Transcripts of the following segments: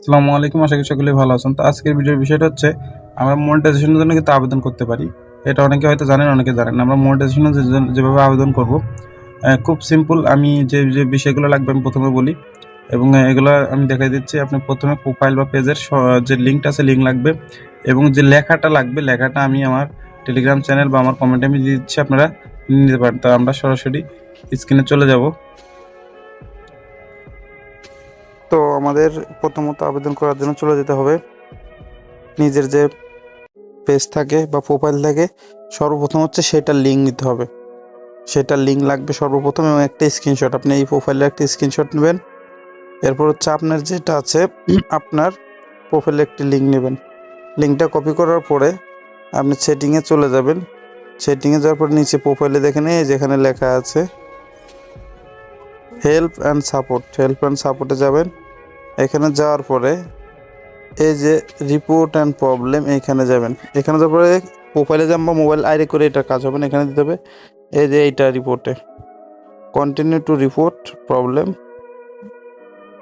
আসসালামু আলাইকুম, আশা করি সকলেই ভালো আছেন। তো আজকের ভিডিওর বিষয়টা হচ্ছে, আমরা মনিটাইজেশনের জন্য কিন্তু আবেদন করতে পারি। এটা অনেকে হয়তো জানেন, অনেকে জানেন আমরা মনিটাইজেশনের যেভাবে আবেদন করব খুব সিম্পল আমি যে যে বিষয়গুলো লাগবে আমি প্রথমে বলি। এবং এগুলো আমি দেখাই দিচ্ছি। আপনি প্রথমে প্রোফাইল বা পেজের যে লিঙ্কটা আছে লিঙ্ক লাগবে। এবং যে লেখাটা লাগবে, লেখাটা আমি আমার টেলিগ্রাম চ্যানেল বা আমার কমেন্টে আমি দিচ্ছি, আপনারা নিতে পারেন। তো আমরা সরাসরি স্ক্রিনে চলে যাব। তো আমাদের প্রথমত আবেদন করার জন্য চলে যেতে হবে। নিজের যে পেজ থাকে বা প্রোফাইল থাকে, সর্বপ্রথম হচ্ছে সেটার লিঙ্ক নিতে হবে। সেটার লিঙ্ক লাগবে সর্বপ্রথম এবং একটা স্ক্রিনশট আপনি এই প্রোফাইলের একটা স্ক্রিনশট নেবেন। এরপর হচ্ছে আপনার যেটা আছে, আপনার প্রোফাইলে একটি লিঙ্ক নেবেন। লিঙ্কটা কপি করার পরে আপনি সেটিংয়ে চলে যাবেন। সেটিংয়ে যাওয়ার পর নিচে প্রোফাইলে দেখেন, এই যেখানে লেখা আছে help and support help and সাপোর্টে যাবেন। এখানে যাওয়ার পরে এই যে রিপোর্ট অ্যান্ড প্রবলেম এইখানে যাবেন। এখানে যাওয়ার পরে প্রোফাইলে যান বা মোবাইল আইরে করে এটা কাজ হবে না, এখানে দিতে হবে। এই যে এইটা রিপোর্টে কন্টিনিউ টু রিপোর্ট প্রবলেম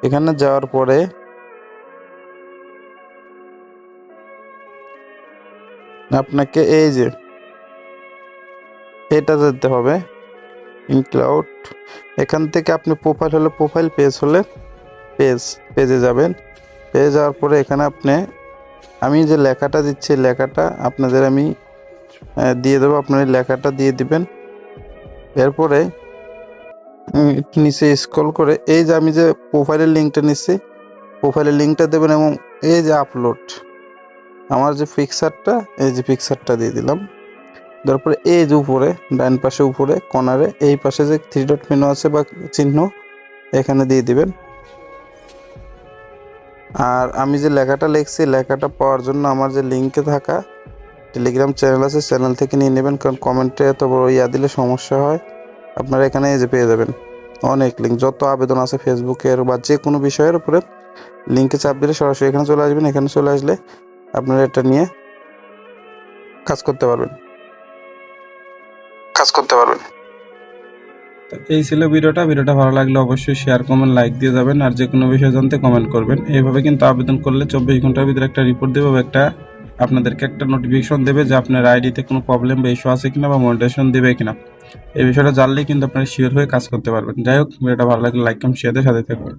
এখানে যাওয়ার পরে আপনাকে এই যে এটা যেতে হবে। ইনক্লাউড এখান থেকে আপনি প্রোফাইল হলে প্রোফাইল পেজ হলে পেজ পেজে যাবেন। পেজে যাওয়ার পরে এখানে আপনি, আমি যে লেখাটা দিচ্ছি লেখাটা আপনাদের আমি দিয়ে দেবো, আপনার লেখাটা দিয়ে দিবেন। এরপরে নিচে স্ক্রল করে, এই যে আমি যে প্রোফাইলের লিঙ্কটা নিচ্ছি প্রোফাইলের লিঙ্কটা দেবেন এবং এই যে আপলোড আমার যে পিকচারটা এই যে পিকচারটা দিয়ে দিলাম। তারপরে এই যে উপরে, ডান পাশে উপরে কর্নারে এই পাশে যে থ্রি ডট মেনু আছে বা চিহ্ন, এখানে দিয়ে দিবেন। আর আমি যে লেখাটা লিখছি, লেখাটা পাওয়ার জন্য আমার যে লিঙ্কে থাকা টেলিগ্রাম চ্যানেল আছে চ্যানেল থেকে নিয়ে নেবেন, কারণ কমেন্টে এত বড় ইয়া দিলে সমস্যা হয়। আপনারা এখানে এই যে পেয়ে যাবেন। অনেক লিঙ্ক যত আবেদন আছে ফেসবুকের বা যে কোনো বিষয়ের উপরে লিঙ্কে চাপ দিলে সরাসরি এখানে চলে আসবেন। এখানে চলে আসলে আপনারা এটা নিয়ে কাজ করতে পারবেন। কাজ করতে পারবেন। এই ছিল ভিডিওটা। ভিডিওটা ভালো লাগলে অবশ্যই শেয়ার কমেন্ট লাইক দিয়ে যাবেন। আর যে কোনো বিষয় জানতে কমেন্ট করবেন। এইভাবে কিন্তু আবেদন করলে চব্বিশ ঘণ্টার ভিতরে একটা রিপোর্ট দেবে বা একটা আপনাদেরকে একটা নোটিফিকেশন দেবে যে আপনার আইডিতে কোনো প্রবলেম বা ইস্যু আছে কিনা বা মনিটেশন দেবে কিনা। এই বিষয়টা জানলেই কিন্তু আপনারা শিওর হয়ে কাজ করতে পারবেন। যাই হোক, ভিডিওটা ভালো লাগলে লাইক কম শেয়ার দিয়ে সাথে থাকবেন